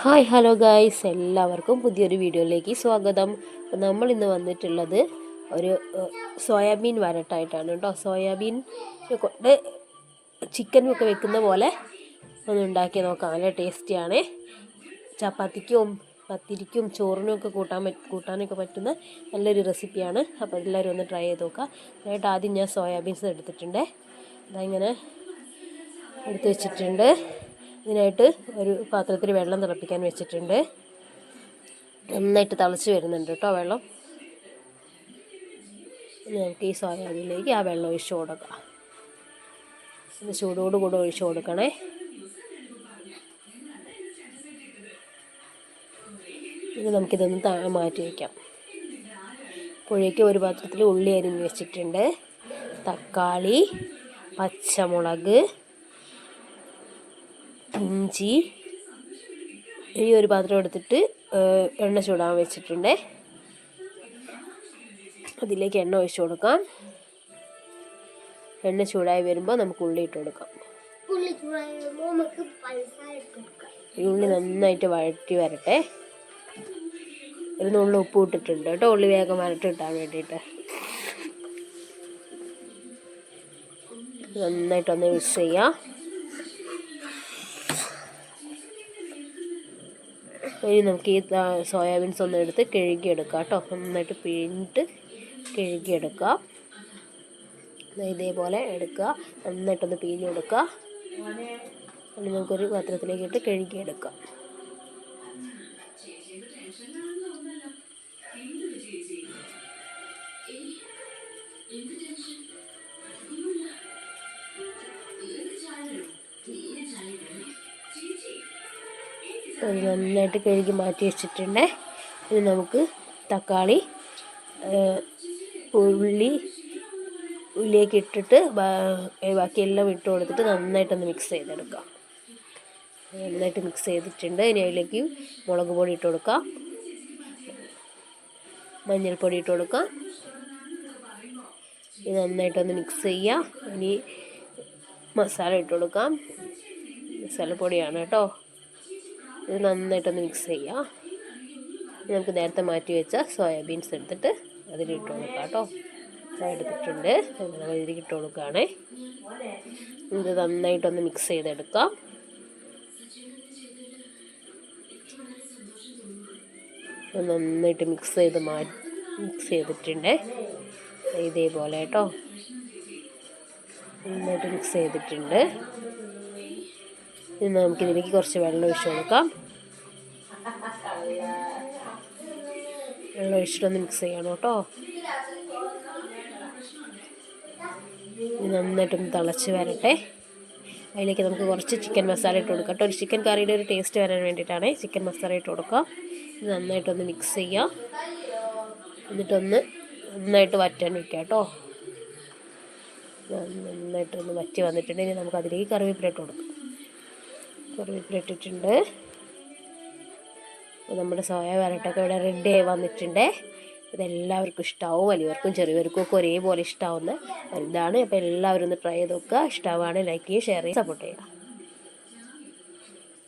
Hi hello guys എല്ലാവർക്കും പുതിയൊരു വീഡിയോയിലേക്ക് സ്വാഗതം. നമ്മൾ ഇന്ന് വന്നിട്ടുള്ളത് ഒരു സോയാബീൻ വരട്ടായിട്ടാണ് കേട്ടോ. സോയാബീൻ കൊണ്ട് ചിക്കൻ ഒക്കെ വെക്കുന്ന പോലെ ഒന്ന് ഉണ്ടാക്കി നോക്കാം. നല്ല ടേസ്റ്റിയാണ്. ചപ്പാത്തിക്കും പത്തിരിക്കും ചോറിനും ഒക്കെ കൂട്ടാൻ കൂട്ടാനൊക്കെ പറ്റുന്ന നല്ലൊരു റെസിപ്പിയാണ്. അപ്പോൾ എല്ലാവരും ഒന്ന് ട്രൈ ചെയ്ത് നോക്കുക അതിനായിട്ട് ആദ്യം ഞാൻ സോയാബീൻസ് എടുത്തിട്ടുണ്ട്. അതിങ്ങനെ എടുത്ത് വെച്ചിട്ടുണ്ട്. ഇതിനായിട്ട് ഒരു പാത്രത്തിൽ വെള്ളം തിളപ്പിക്കാൻ വെച്ചിട്ടുണ്ട്. നന്നായിട്ട് തിളച്ച് വരുന്നുണ്ട് കേട്ടോ വെള്ളം. നമുക്ക് ഈ സോയാബീനിലേക്ക് ആ വെള്ളം ഒഴിച്ചു കൊടുക്കാം. ചൂടോട് കൂടെ ഒഴിച്ചു കൊടുക്കണേ. ഇനി നമുക്കിതൊന്ന് താ മാറ്റി വയ്ക്കാം പുഴയ്ക്ക് ഒരു പാത്രത്തിൽ ഉള്ളി അരിഞ്ഞ് വെച്ചിട്ടുണ്ട്. തക്കാളി പച്ചമുളക് ഇഞ്ചി ഈ ഒരു പാത്രം എടുത്തിട്ട് എണ്ണ ചൂടാൻ വെച്ചിട്ടുണ്ട്. അതിലേക്ക് എണ്ണ ഒഴിച്ചു കൊടുക്കാം. എണ്ണ ചൂടായി വരുമ്പോൾ നമുക്ക് ഉള്ളി ഇട്ട് കൊടുക്കാം. ഈ ഉള്ളി നന്നായിട്ട് വഴറ്റി വരട്ടെ. ഒരു നുള്ളി ഉപ്പ് ഇട്ടിട്ടുണ്ട് കേട്ടോ. ഉള്ളി വേഗം വരട്ടി ഇട്ടാൻ വേണ്ടിയിട്ട്. നന്നായിട്ടൊന്ന് മിക്സ് ചെയ്യാം. ഇനി നമുക്ക് ഈ സോയാബീൻസ് ഒന്ന് എടുത്ത് കഴുകിയെടുക്കാം കേട്ടോ. നന്നായിട്ട് പിഴിഞ്ഞിട്ട് കഴുകിയെടുക്കാം. ഇതേപോലെ എടുക്കുക. നന്നായിട്ടൊന്ന് പിഴിഞ്ഞെടുക്കുക ഇനി നമുക്കൊരു പാത്രത്തിലേക്ക് ഇട്ട് കഴുകിയെടുക്കാം. നന്നായിട്ട് കഴുകി മാറ്റി വെച്ചിട്ടുണ്ട്. ഇനി നമുക്ക് തക്കാളി ഉള്ളി ഉള്ളിയൊക്കെ ഇട്ടിട്ട് ബാക്കിയെല്ലാം ഇട്ട് കൊടുത്തിട്ട് നന്നായിട്ടൊന്ന് മിക്സ് ചെയ്തെടുക്കാം. നന്നായിട്ട് മിക്സ് ചെയ്തിട്ടുണ്ട്. ഇനി അതിലേക്ക് മുളക് പൊടി ഇട്ട് കൊടുക്കാം. മഞ്ഞൾപ്പൊടി ഇട്ട് കൊടുക്കാം. ഇത് നന്നായിട്ടൊന്ന് മിക്സ് ചെയ്യാം. ഇനി മസാല ഇട്ട് കൊടുക്കാം. മസാലപ്പൊടിയാണ് കേട്ടോ. ഇത് നന്നായിട്ടൊന്ന് മിക്സ് ചെയ്യാം. നമുക്ക് നേരത്തെ മാറ്റി വെച്ച സോയാബീൻസ് എടുത്തിട്ട് അതിലിട്ട് കൊടുക്കാം കേട്ടോ. എടുത്തിട്ടുണ്ട്. നമ്മൾ ഇതിലേക്ക് ഇട്ട് കൊടുക്കുകയാണേ. ഇത് നന്നായിട്ടൊന്ന് മിക്സ് ചെയ്തെടുക്കാം. നന്നായിട്ട് മിക്സ് ചെയ്ത് മാ മിക്സ് ചെയ്തിട്ടുണ്ട്. ഇതേപോലെ കേട്ടോ. നന്നായിട്ട് മിക്സ് ചെയ്തിട്ടുണ്ട്. ഇനി നമുക്കിതിലേക്ക് കുറച്ച് വെള്ളം ഒഴിച്ച് കൊടുക്കാം. വെള്ളം ഒഴിച്ചിട്ടൊന്ന് മിക്സ് ചെയ്യണം കേട്ടോ. ഇത് നന്നായിട്ടൊന്ന് തിളച്ച് വരട്ടെ. അതിലേക്ക് നമുക്ക് കുറച്ച് ചിക്കൻ മസാല ഇട്ട് കൊടുക്കാം കേട്ടോ. ഒരു ചിക്കൻ കറിയുടെ ഒരു ടേസ്റ്റ് വരാൻ വേണ്ടിയിട്ടാണ് ചിക്കൻ മസാല ഇട്ട് കൊടുക്കാം ഇത് നന്നായിട്ടൊന്ന് മിക്സ് ചെയ്യാം എന്നിട്ടൊന്ന് നന്നായിട്ട് വറ്റാൻ വയ്ക്കാം കേട്ടോ. നന്നായിട്ടൊന്ന് വറ്റി വന്നിട്ടുണ്ടെങ്കിൽ നമുക്ക് അതിലേക്ക് കറിവേപ്പില ഇട്ട് കൊടുക്കാം. കറിവേപ്പില ഇട്ടിട്ടുണ്ട് അപ്പോൾ നമ്മുടെ സോയ വരട്ടൊക്കെ ഇവിടെ റെഡി ആയി വന്നിട്ടുണ്ട്. ഇതെല്ലാവർക്കും ഇഷ്ടമാവും വലിയവർക്കും ചെറിയവർക്കും ഒക്കെ ഒരേപോലെ ഇഷ്ടമാവുന്ന ഇതാണ്. അപ്പോൾ എല്ലാവരും ഒന്ന് ട്രൈ ചെയ്ത് നോക്കുക. ഇഷ്ടമാവുകയാണെങ്കിൽ ലൈക്ക് ചെയ്യുക ഷെയർ ചെയ്യുക സപ്പോർട്ട് ചെയ്യുക.